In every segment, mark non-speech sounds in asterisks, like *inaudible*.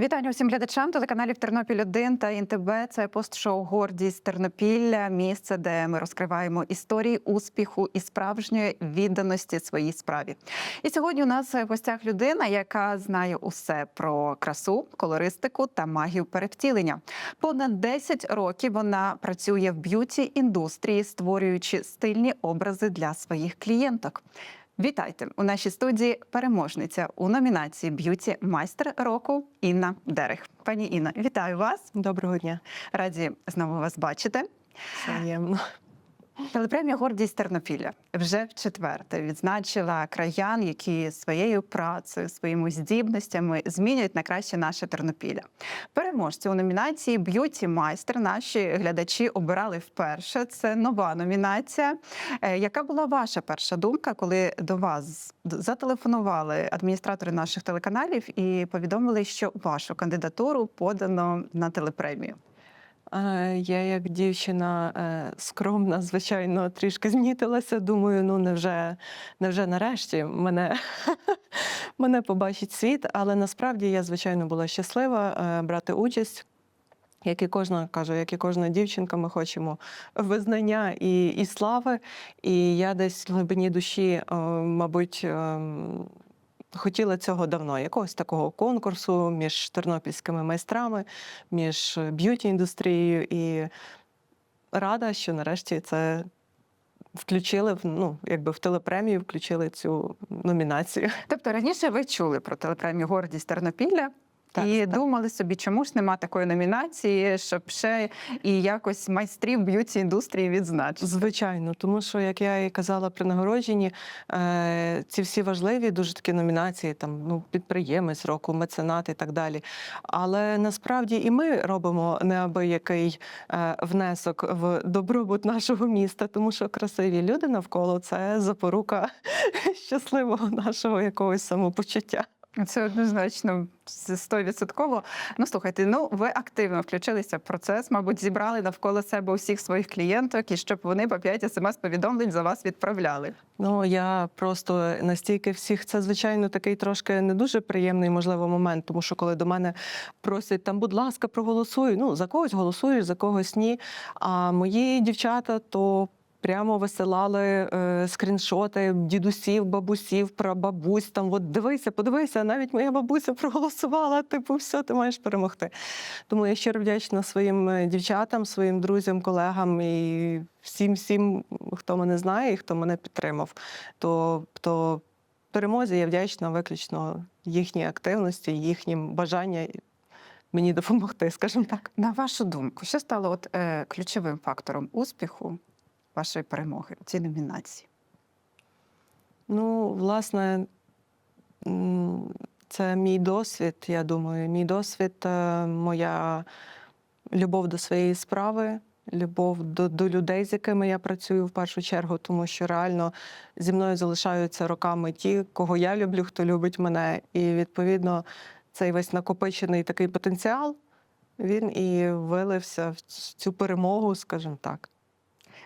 Вітання усім глядачам телеканалів Тернопіль 1 та ІНТБ. Це пост-шоу Гордість Тернопілля. Місце, де ми розкриваємо історії успіху і справжньої відданості своїй справі. І сьогодні у нас в гостях людина, яка знає усе про красу, колористику та магію перевтілення. Понад 10 років вона працює в б'юті індустрії, створюючи стильні образи для своїх клієнток. Вітайте у нашій студії переможниця у номінації Б'юті майстер року Інна Дерех. Пані Інна, вітаю вас. Доброго дня. Раді знову вас бачити. Взаємно. Телепремія Гордість Тернопілля вже в четверте відзначила краян, які своєю працею, своїми здібностями змінюють на краще наше Тернопілля. Переможці у номінації Б'юті майстер наші глядачі обирали вперше. Це нова номінація. Е, Яка була ваша перша думка, коли до вас зателефонували адміністратори наших телеканалів і повідомили, що вашу кандидатуру подано на телепремію? Е, Я як дівчина е, скромна, звичайно, трішки знітилася. Думаю, ну невже, невже нарешті мене, *laughs* мене побачить світ. Але насправді я, звичайно, була щаслива е, брати участь. Як і кожна кажу, як і кожна дівчинка, ми хочемо визнання і, і слави. І я десь в глибині душі, мабуть, ем, хотіла цього давно, якогось такого конкурсу між тернопільськими майстрами, між б'юті індустрією і рада, що нарешті це включили в ну, якби в телепремію, включили цю номінацію. Тобто раніше ви чули про телепремію Гордість Тернопілля. Так, і так. думали собі, чому ж нема такої номінації, щоб ще і якось майстрів б'юті індустрії відзначити. Звичайно, тому що, як я і казала при нагородженні, е, ці всі важливі дуже такі номінації, там ну підприємець року, меценат і так далі. Але насправді і ми робимо неабиякий е, внесок в добробут нашого міста, тому що красиві люди навколо це запорука *laughs* щасливого нашого якогось самопочуття. Це однозначно стовідсотково. Ну слухайте, ну ви активно включилися в процес, мабуть, зібрали навколо себе усіх своїх клієнток, і щоб вони по 5 смс-повідомлень за вас відправляли. Ну я просто настільки всіх, це звичайно такий трошки не дуже приємний, можливо, момент, тому що коли до мене просять там, будь ласка, проголосуй. Ну за когось голосуєш, за когось ні. А мої дівчата то. Прямо висилали е, скріншоти дідусів, бабусів, прабабусь. Там от дивися, подивися, навіть моя бабуся проголосувала. Типу, все, ти маєш перемогти. Тому я щиро вдячна своїм е, дівчатам, своїм друзям, колегам і всім, всім, хто мене знає і хто мене підтримав. То, то перемозі я вдячна виключно їхній активності, їхнім бажанням мені допомогти, скажімо так. На вашу думку, що стало от е, ключовим фактором успіху вашої перемоги у цій номінації? Ну, власне, це мій досвід, я думаю. Мій досвід, е, моя любов до своєї справи, любов до, до людей, з якими я працюю в першу чергу, тому що реально зі мною залишаються роками ті, кого я люблю, хто любить мене. І відповідно цей весь накопичений такий потенціал. Він і вилився в цю перемогу, скажімо так.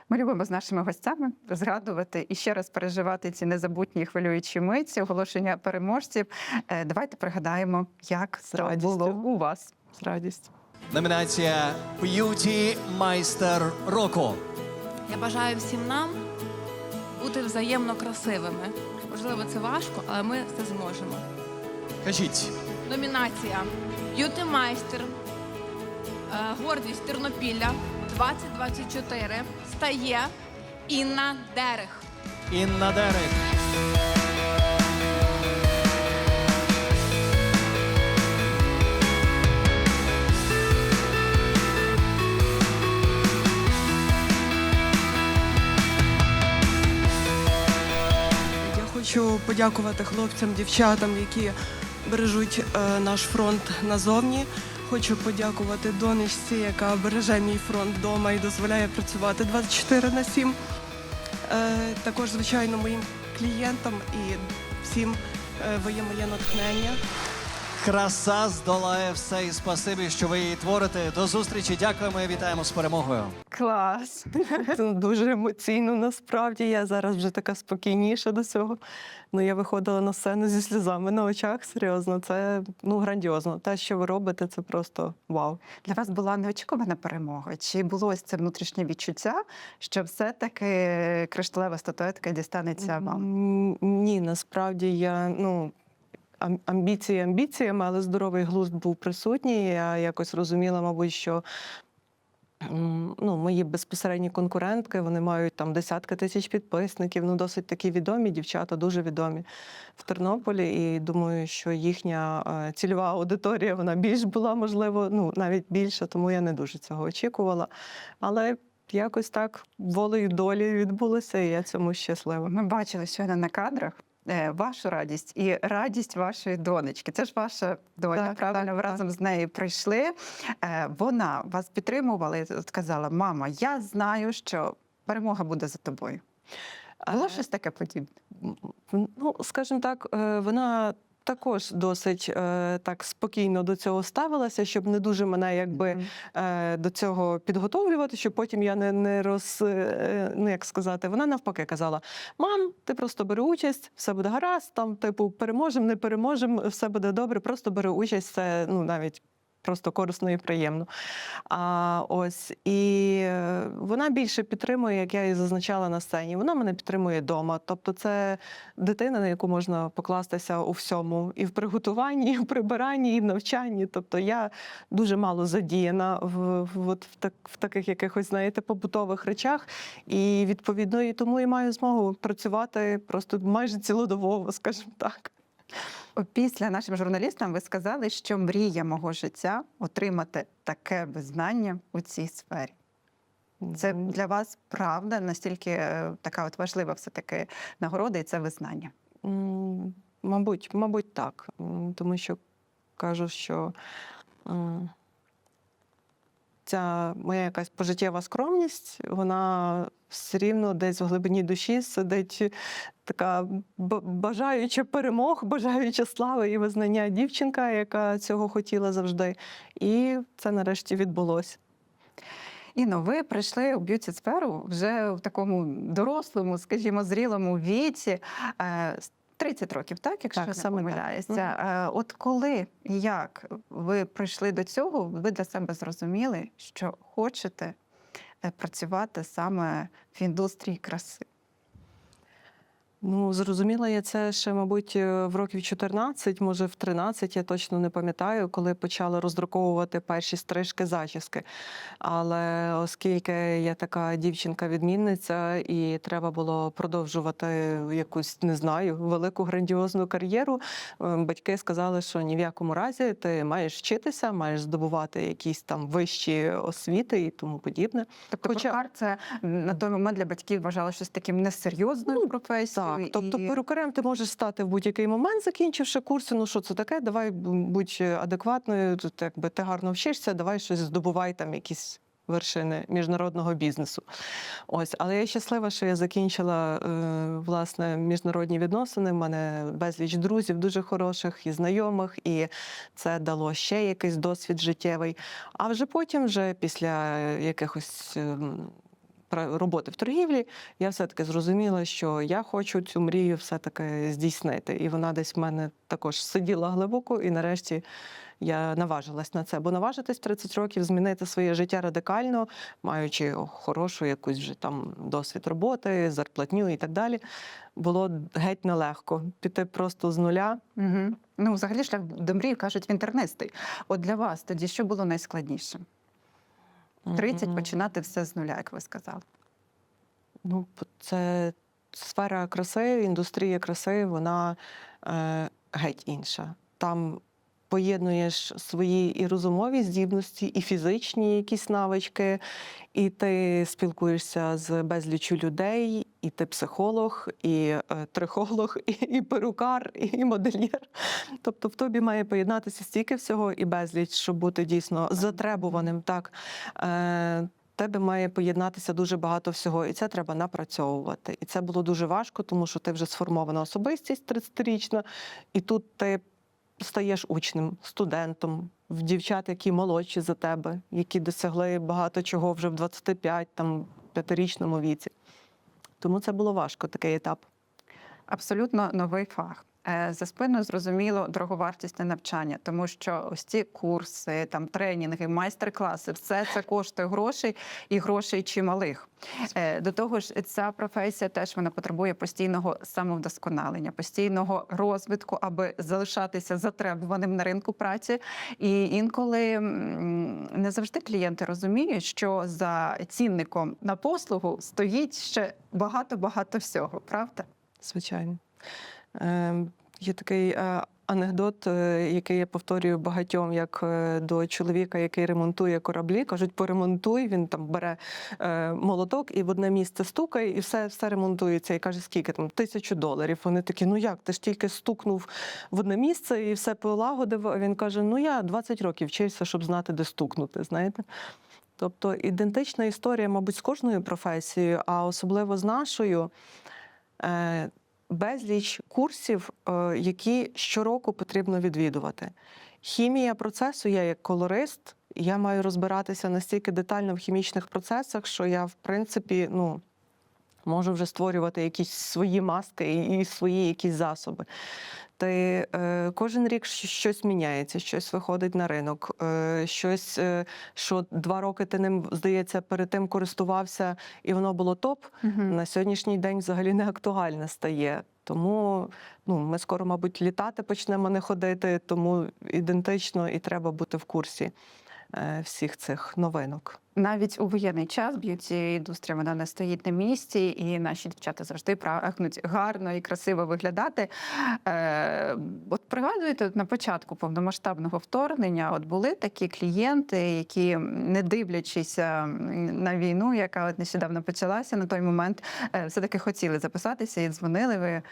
Ми любимо з нашими гостями згадувати і ще раз переживати ці незабутні і хвилюючі миті, оголошення переможців. Е, Давайте пригадаємо, як це було у вас. З радістю. Номінація Б'юті майстер року. Я бажаю всім нам бути взаємно красивими. Можливо, це важко, але ми це зможемо. Кажіть, Номінація Б'юти майстер, е, гордість Тернопілля 2024 стає Інна Дерех. Інна Дерек. Я хочу подякувати хлопцям, дівчатам, які бережуть е, наш фронт назовні. Хочу подякувати донечці, яка береже мій фронт вдома і дозволяє працювати 24 на 7. Е, також, звичайно, моїм клієнтам і всім е, ви є натхнення. Краса здолає все і спасибі, що ви її творите. До зустрічі. Дякуємо і вітаємо з перемогою. Клас! Це дуже емоційно. Насправді я зараз вже така спокійніша до цього. Ну я виходила на сцену зі сльозами на очах. Серйозно, це ну грандіозно. Те, що ви робите, це просто вау. Для вас була неочікувана перемога? Чи було ось це внутрішнє відчуття, що все-таки кришталева статуетка дістанеться вам? Ні, насправді я ну. Ам- Амбіції амбіціями, але здоровий глузд був присутній. Я якось розуміла, мабуть, що ну, мої безпосередні конкурентки вони мають там десятки тисяч підписників. Ну, досить такі відомі дівчата, дуже відомі в Тернополі. І думаю, що їхня е, цільова аудиторія вона більш була, можливо, ну навіть більше, тому я не дуже цього очікувала. Але якось так волею долі відбулося, і я цьому щаслива. Ми бачили щойно на кадрах. Е, Вашу радість і радість вашої донечки. Це ж ваша доля. Так, правильно? так, Ви так. разом з нею прийшли. Е, Вона вас підтримувала і сказала: Мама, я знаю, що перемога буде за тобою. Було Е, щось таке подібне? Ну, скажімо так, вона також досить е, так спокійно до цього ставилася, щоб не дуже мене якби е, до цього підготовлювати, щоб потім я не, не роз е, ну як сказати, вона навпаки казала: Мам, ти просто бери участь, все буде гаразд, там, типу, переможемо, не переможемо, все буде добре, просто бери участь, це ну навіть. Просто корисно і приємно. А ось і вона більше підтримує, як я і зазначала на сцені. Вона мене підтримує вдома. Тобто, це дитина, на яку можна покластися у всьому, і в приготуванні, *laughs* і в прибиранні, і в навчанні. Тобто я дуже мало задіяна в, в, от в, так, в таких якихось, знаєте, побутових речах. І відповідно і тому і маю змогу працювати просто майже цілодобово, скажімо так. Після нашим журналістам ви сказали, що мрія мого життя отримати таке визнання у цій сфері. Це для вас правда настільки е, така от важлива все таки нагорода, і це визнання. Мабуть, мабуть, так. Тому що кажу, що м, ця моя якась пожиттєва скромність, вона все рівно десь в глибині душі сидить така бажаюча перемог, бажаюча слави і визнання дівчинка, яка цього хотіла завжди. І це нарешті відбулося. Іно, ви прийшли у б'юті сферу вже в такому дорослому, скажімо, зрілому віці. Е, 30 років, так, якщо Так, не саме помиляюся. Так. От коли і як ви прийшли до цього, ви для себе зрозуміли, що хочете е, працювати саме в індустрії краси. Ну, зрозуміла я це ще, мабуть, е, в років 14, може в 13, я точно не пам'ятаю, коли почала роздруковувати перші стрижки зачіски. Але оскільки я така дівчинка-відмінниця, і треба було продовжувати якусь, не знаю, велику грандіозну кар'єру, е, батьки сказали, що ні в якому разі ти маєш вчитися, маєш здобувати якісь там вищі освіти і тому подібне. Тобто Хоча- це на той момент для батьків вважали щось таким несерйозною Ну, професією. Так, тобто і- перукарем ти можеш стати в будь-який момент, закінчивши курси. Ну що це таке? Давай будь адекватною. Тут якби ти гарно вчишся, давай щось здобувай там якісь. Вершини міжнародного бізнесу. Ось, але я щаслива, що я закінчила е, власне міжнародні відносини. У мене безліч друзів дуже хороших і знайомих, і це дало ще якийсь досвід життєвий. А вже потім, вже після якихось ем, роботи в торгівлі, я все-таки зрозуміла, що я хочу цю мрію все-таки здійснити. І вона десь в мене також сиділа глибоко, і нарешті я наважилась на це. Бо наважитись в 30 років змінити своє життя радикально, маючи хорошу якусь вже там досвід роботи, зарплатню і так далі, було геть нелегко піти просто з нуля. Угу. Ну, взагалі, шлях до мрії кажуть інтернетистий. От для вас тоді що було найскладніше? 30 Мгм. починати все з нуля, як ви сказали. Ну, це сфера краси, індустрія краси, вона е, геть інша. Там поєднуєш свої і розумові здібності, і фізичні якісь навички, і ти спілкуєшся з безліччю людей, і ти психолог, і е, трихолог, *laughs* і, і перукар, і модельєр. Тобто в тобі має поєднатися стільки всього і безліч, щоб бути дійсно затребуваним. Так. Е, тебе має поєднатися дуже багато всього, і це треба напрацьовувати. І це було дуже важко, тому що ти вже сформована особистість 30-річна, і тут ти стаєш учнем, студентом, в дівчат, які молодші за тебе, які досягли багато чого вже в 25, там, п'ятирічному віці. Тому це було важко, такий етап. Абсолютно новий фах. Е, За спиною зрозуміло дороговартісне навчання, тому що ось ці курси, там тренінги, майстер-класи, все це коштує грошей і грошей чималих. Е, До того ж, ця професія теж вона потребує постійного самовдосконалення, постійного розвитку, аби залишатися затребуваним на ринку праці. І інколи не завжди клієнти розуміють, що за цінником на послугу стоїть ще багато багато всього, правда? Звичайно. Е, є такий е, анекдот, е, який я повторюю багатьом, як е, до чоловіка, який ремонтує кораблі. Кажуть, поремонтуй. Він там бере молоток і в одне місце стукає, і все, все ремонтується. І каже, скільки там тисячу доларів. Вони такі, ну як? Ти ж тільки стукнув в одне місце і все полагодив. Він каже: Ну я 20 років вчився, щоб знати, де стукнути. Знаєте? Тобто ідентична історія, мабуть, з кожною професією, а особливо з нашою. Безліч курсів, е, які щороку потрібно відвідувати. Хімія процесу, я як колорист, я маю розбиратися настільки детально в хімічних процесах, що я, в принципі, ну, можу вже створювати якісь свої маски і, свої якісь засоби. Та е, кожен рік щось міняється, щось виходить на ринок, е, щось, е, що два роки ти ним, здається, перед тим користувався, і воно було топ на сьогоднішній день взагалі не актуальне стає. Тому ну, ми скоро, мабуть, літати почнемо не ходити, тому ідентично і треба бути в курсі всіх цих новинок. Навіть у воєнний час б'юті індустрія вона не стоїть на місці, і наші дівчата завжди прагнуть гарно і красиво виглядати. Е, от пригадуєте, на початку повномасштабного вторгнення, от були такі клієнти, які, не дивлячись е, на війну, яка от нещодавно почалася на той момент, е, все-таки хотіли записатися і дзвонили ви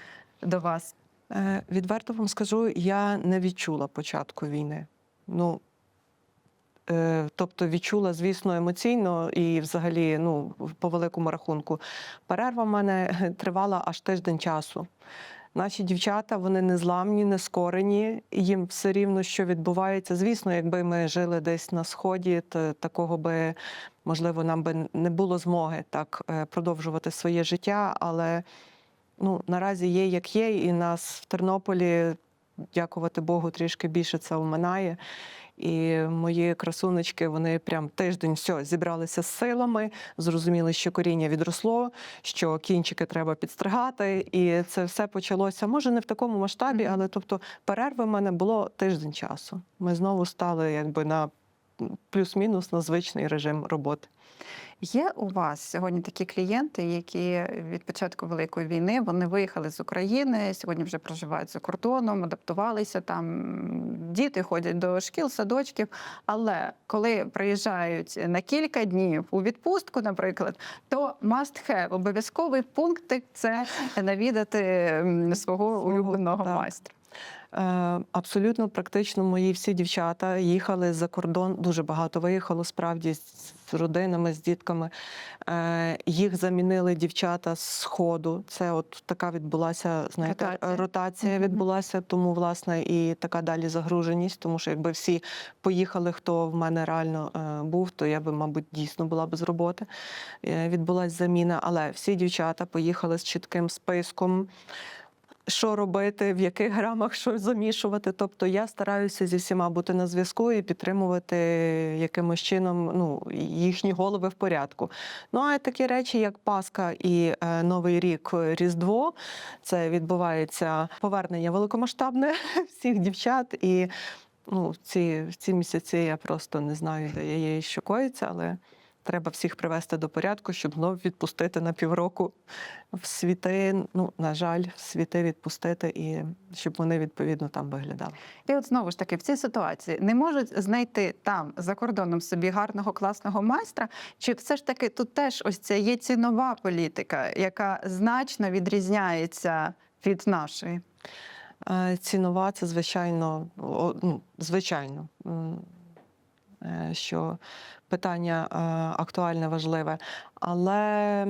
до вас. Е, Відверто вам скажу, я не відчула початку війни. Ну, е, тобто відчула, звісно, емоційно і взагалі, ну, по великому рахунку. Перерва в мене *laughs* тривала аж тиждень часу. Наші дівчата, вони не зламні, не скорені, їм все рівно, що відбувається. Звісно, якби ми жили десь на сході, то такого би, можливо, нам би не було змоги так е, продовжувати своє життя, але ну, наразі є, як є, і нас в Тернополі, дякувати Богу, трішки більше це оминає. І мої красуночки вони прям тиждень все зібралися з силами, зрозуміли, що коріння відросло, що кінчики треба підстригати. І це все почалося. Може, не в такому масштабі, але тобто перерви в мене було тиждень часу. Ми знову стали якби на плюс-мінус на звичний режим роботи. Є у вас сьогодні такі клієнти, які від початку великої війни вони виїхали з України, сьогодні вже проживають за кордоном, адаптувалися там. Діти ходять до шкіл, садочків. Але коли приїжджають на кілька днів у відпустку, наприклад, то must have, обов'язковий пунктик це навідати свого улюбленого майстра. Е, Абсолютно практично мої всі дівчата їхали за кордон. Дуже багато виїхало справді з родинами, з дітками. Е, Їх замінили дівчата з сходу. Це от така відбулася, знаєте, Ротація. ротація, відбулася. Тому власне і така далі загруженість. Тому що якби всі поїхали, хто в мене реально е, був, то я би, мабуть, дійсно була без роботи. Відбулася заміна, але всі дівчата поїхали з чітким списком що робити, в яких грамах що замішувати. Тобто я стараюся зі всіма бути на зв'язку і підтримувати якимось чином ну, їхні голови в порядку. Ну а такі речі, як Пасха і е, Новий рік е, Різдво, це відбувається повернення великомасштабне *laughs* всіх дівчат. І ну, в ці, ці місяці я просто не знаю, де я що коїться, але. Треба всіх привести до порядку, щоб знов відпустити на півроку в світи. Ну, на жаль, в світи відпустити і щоб вони відповідно там виглядали. І от знову ж таки в цій ситуації не можуть знайти там за кордоном собі гарного класного майстра. Чи все ж таки тут теж ось ця є цінова політика, яка значно відрізняється від нашої? Е, Цінова це звичайно, ну, звичайно, що питання е, актуальне, важливе. Але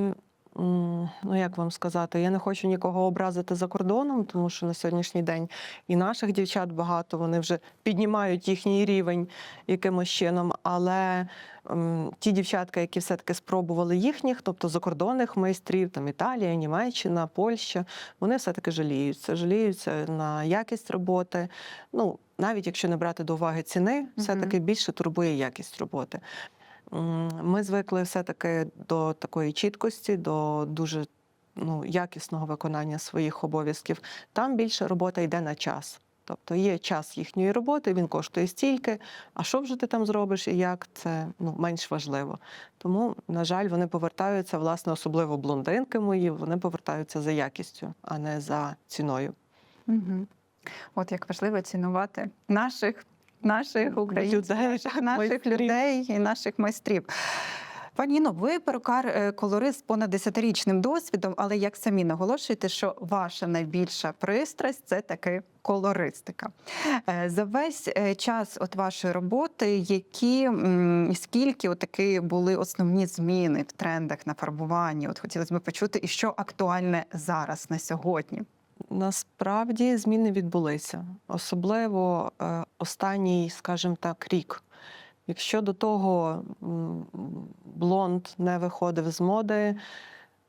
ну як вам сказати, я не хочу нікого образити за кордоном, тому що на сьогоднішній день і наших дівчат багато, вони вже піднімають їхній рівень якимось чином. Але ті дівчатка, які все-таки спробували їхніх, тобто закордонних майстрів, там Італія, Німеччина, Польща, вони все-таки жаліються, жаліються на якість роботи. Ну, навіть якщо не брати до уваги ціни, все-таки більше турбує якість роботи. Ми звикли все-таки до такої чіткості, до дуже ну, якісного виконання своїх обов'язків. Там більше робота йде на час. Тобто є час їхньої роботи, він коштує стільки. А що вже ти там зробиш і як це ну, менш важливо. Тому, на жаль, вони повертаються, власне, особливо блондинки мої, вони повертаються за якістю, а не за ціною. Угу. От як важливо цінувати наших, наших українців, Людей, наших, майстрів. людей і наших майстрів. Пані Інно, ви перукар е, колорист з понад 10-річним досвідом, але як самі наголошуєте, що ваша найбільша пристрасть це таки колористика. Е, За весь е, час от вашої роботи, які скільки от були основні зміни в трендах на фарбуванні? От хотілося б почути, і що актуальне зараз на сьогодні? Насправді зміни відбулися, особливо е, останній, скажімо так, рік. Якщо до того блонд не виходив з моди,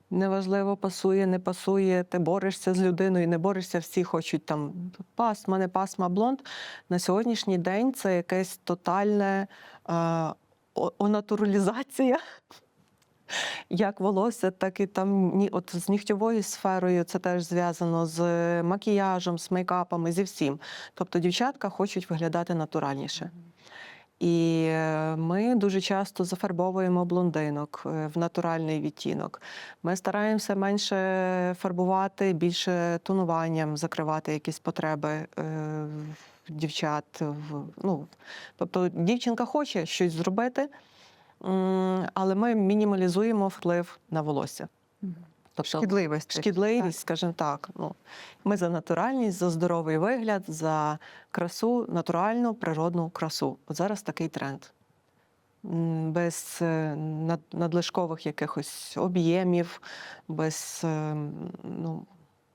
неважливо, пасує, не пасує, ти борешся з людиною, не борешся, всі хочуть там пасма, не пасма, блонд. На сьогоднішній день це якесь тотальне е, онатуралізація як волосся, так і там ні, от з нігтєвою сферою це теж зв'язано з макіяжем, з мейкапами, зі всім. Тобто дівчатка хочуть виглядати натуральніше. І е, ми дуже часто зафарбовуємо блондинок е, в натуральний відтінок. Ми стараємося менше фарбувати, більше тонуванням закривати якісь потреби е, дівчат. Ну, тобто дівчинка хоче щось зробити, але ми мінімалізуємо вплив на волосся. Тобто Шкідливості. шкідливість, скажімо так. Ну, ми за натуральність, за здоровий вигляд, за красу, натуральну природну красу. От зараз такий тренд. Без е, надлишкових якихось об'ємів, без, е, ну,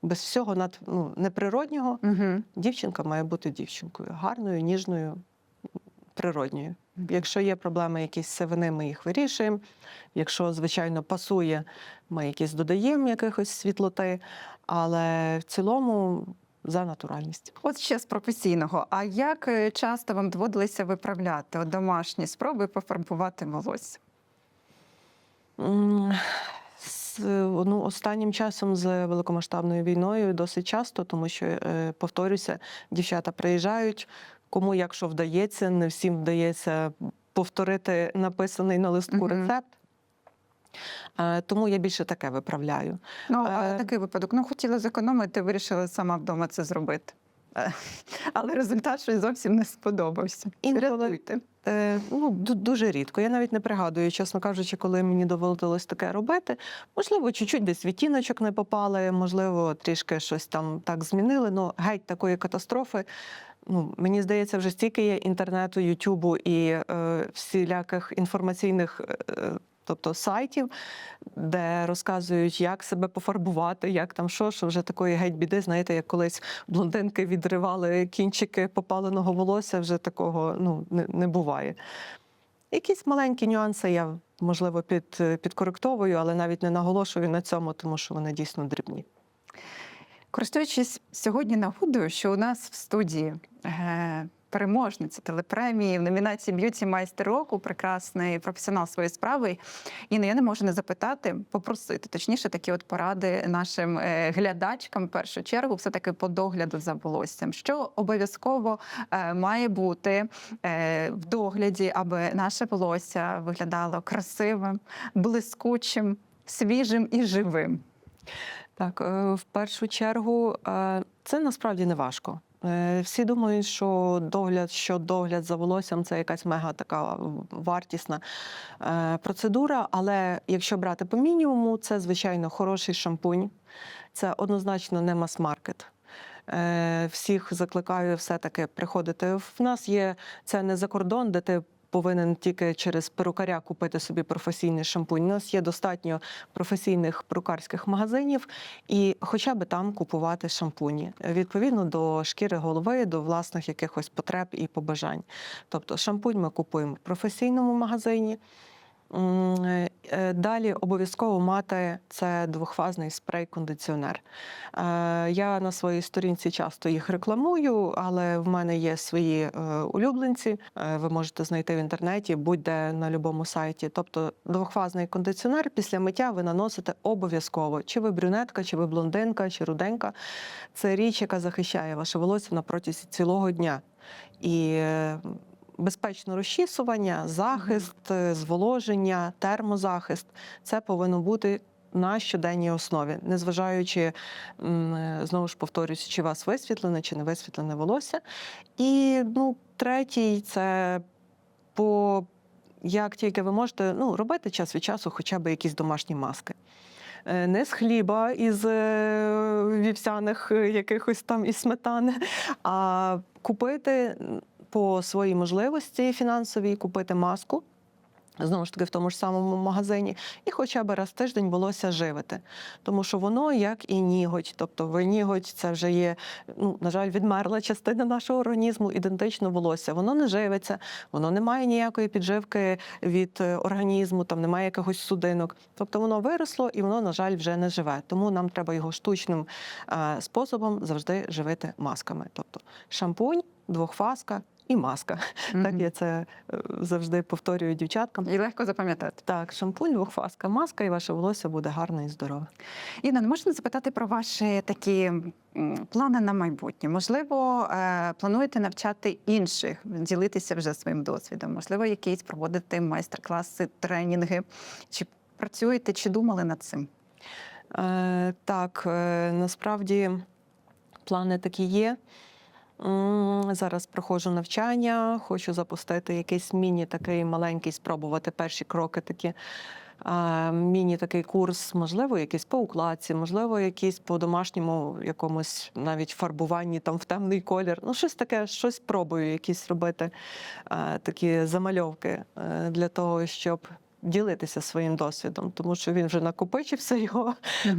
без всього над, ну, неприроднього. Угу. Дівчинка має бути дівчинкою, гарною, ніжною, природньою. Якщо є проблеми якісь сивини, ми їх вирішуємо. Якщо, звичайно, пасує, ми якісь додаємо якихось світлоти, але в цілому за натуральність. От ще з професійного. А як е, часто вам доводилося виправляти домашні спроби пофарбувати волосся? Ну, останнім часом з великомасштабною війною досить часто, тому що, е, повторюся, дівчата приїжджають. Кому якщо вдається, не всім вдається повторити написаний на листку Мгм. рецепт. Тому я більше таке виправляю. Ну, а такий випадок. Ну, хотіла зекономити, вирішила сама вдома це зробити. *laughs* Але результат щось зовсім не сподобався. Інколи- ну, дуже рідко. Я навіть не пригадую, чесно кажучи, коли мені доводилось таке робити. Можливо, чуть-чуть десь відтіночок не попали, можливо, трішки щось там так змінили. Ну, геть такої катастрофи. Ну, мені здається, вже стільки є інтернету, Ютубу і е, всіляких інформаційних. Е, Тобто сайтів, де розказують, як себе пофарбувати, як там що, що вже такої геть біди, знаєте, як колись блондинки відривали кінчики попаленого волосся, вже такого ну, не, не буває. Якісь маленькі нюанси я, можливо, під, підкоректовую, але навіть не наголошую на цьому, тому що вони дійсно дрібні. Користуючись сьогодні нагодою, що у нас в студії е, переможниця телепремії в номінації Б'юті майстер року, прекрасний професіонал своєї справи. Інна, я не можу не запитати, попросити, точніше, такі от поради нашим е, глядачкам в першу чергу, все-таки по догляду за волоссям. Що обов'язково е, має бути е, в догляді, аби наше волосся виглядало красивим, блискучим, свіжим і живим. Так, в першу чергу, це насправді не важко. Е, Всі думають, що догляд, що догляд за волоссям це якась мега така вартісна е, процедура. Але якщо брати по мінімуму, це звичайно хороший шампунь, це однозначно не мас-маркет. Е, Всіх закликаю все-таки приходити. В нас є це не за кордон, де ти повинен тільки через перукаря купити собі професійний шампунь. У нас є достатньо професійних перукарських магазинів, і хоча б там купувати шампуні відповідно до шкіри голови, до власних якихось потреб і побажань. Тобто шампунь ми купуємо в професійному магазині. Е, е, Далі обов'язково мати це двохфазний спрей-кондиціонер. Е, Я на своїй сторінці часто їх рекламую, але в мене є свої улюбленці. Ви можете знайти в інтернеті, будь-де на будь-якому сайті. Тобто двохфазний кондиціонер після миття ви наносите обов'язково. Чи ви брюнетка, чи ви блондинка, чи руденька. Це річ, яка захищає ваше волосся на протязі цілого дня. І безпечне розчісування, захист, е, зволоження, термозахист це повинно бути на щоденній основі, незважаючи е, знову ж повторюсь, чи у вас висвітлене, чи не висвітлене волосся. І ну, третій це по як тільки ви можете ну, робити час від часу хоча б якісь домашні маски. Е, Не з хліба із вівсяних якихось там із сметани, а купити по своїй можливості фінансовій, купити маску. Знову ж таки, в тому ж самому магазині, і хоча б раз в тиждень волосся живити. Тому що воно як і ніготь. Тобто ви ніготь це вже є, ну, на жаль, відмерла частина нашого організму, ідентично волосся. Воно не живиться, воно не має ніякої підживки від е, організму, там немає якихось судинок. Тобто воно виросло і воно, на жаль, вже не живе. Тому нам треба його штучним способом завжди живити масками. Тобто шампунь, двохфаска і маска. Так я це е, завжди повторюю дівчаткам. І легко запам'ятати. Так, шампунь, двохфаска, маска, і ваше волосся буде гарне і здорове. Інна, не можна запитати про ваші такі плани на майбутнє? Можливо, е, плануєте навчати інших, ділитися вже своїм досвідом? Можливо, якісь проводити майстер-класи, тренінги? Чи працюєте, чи думали над цим? Е, так, е, насправді плани такі є. Зараз проходжу навчання, хочу запустити якийсь міні такий маленький, спробувати перші кроки такі. е, Міні такий курс, можливо, якийсь по укладці, можливо, якийсь по домашньому якомусь навіть фарбуванні там в темний колір. Ну, щось таке, щось пробую, якісь робити такі замальовки е, для того, щоб ділитися своїм досвідом, тому що він вже накопичився *laughs* його.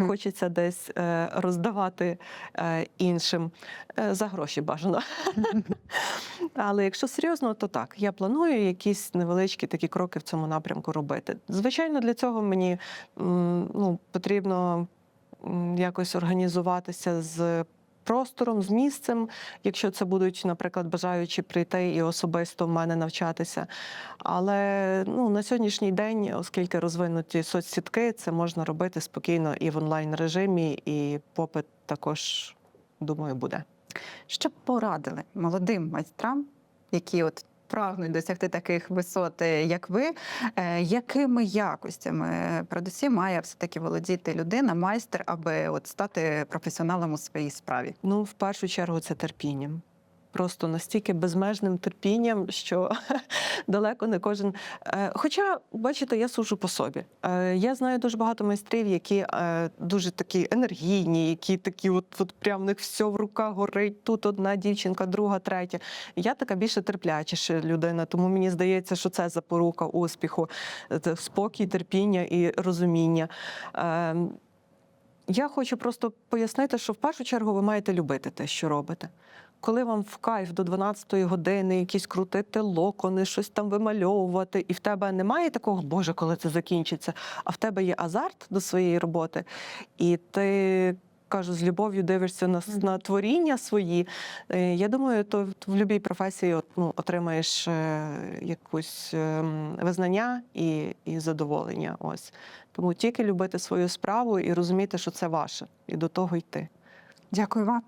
Хочеться десь е, роздавати е, іншим е, за гроші бажано. *laughs* Але якщо серйозно, то так. Я планую якісь невеличкі такі кроки в цьому напрямку робити. Звичайно, для цього мені м, ну, потрібно якось організуватися з. Простором, з місцем, якщо це будуть, наприклад, бажаючі прийти і особисто в мене навчатися. Але ну, на сьогоднішній день, оскільки розвинуті соцсітки, це можна робити спокійно і в онлайн режимі, і попит також, думаю, буде. Що б порадили молодим майстрам, які от прагнуть досягти таких висот, е, як ви, е, якими якостями передусім має все-таки володіти людина, майстер, аби от стати професіоналом у своїй справі? Ну, в першу чергу, це терпінням. Просто настільки безмежним терпінням, що *laughs* далеко не кожен. Е, Хоча, бачите, я сужу по собі. Е, Я знаю дуже багато майстрів, які е, дуже такі енергійні, які такі, от, от прям в них все в руках горить. Тут одна дівчинка, друга, третя. Я така більше терплячіша людина, тому мені здається, що це запорука успіху, спокій, терпіння і розуміння. Я хочу просто пояснити, що в першу чергу ви маєте любити те, що робите. Коли вам в кайф до 12-ї години якісь крутити локони, щось там вимальовувати, і в тебе немає такого, Боже, коли це закінчиться, а в тебе є азарт до своєї роботи, і ти. Кажу, з любов'ю дивишся на, на творіння свої. Е, Я думаю, то в будь-якій професії ну, отримаєш е, якусь ем, визнання і, і задоволення. Ось. Тому тільки любити свою справу і розуміти, що це ваше, і до того йти. Дякую вам.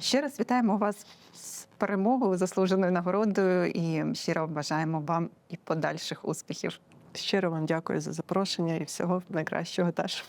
Ще раз вітаємо вас з перемогою, заслуженою нагородою і щиро бажаємо вам і подальших успіхів. Щиро вам дякую за запрошення і всього найкращого теж.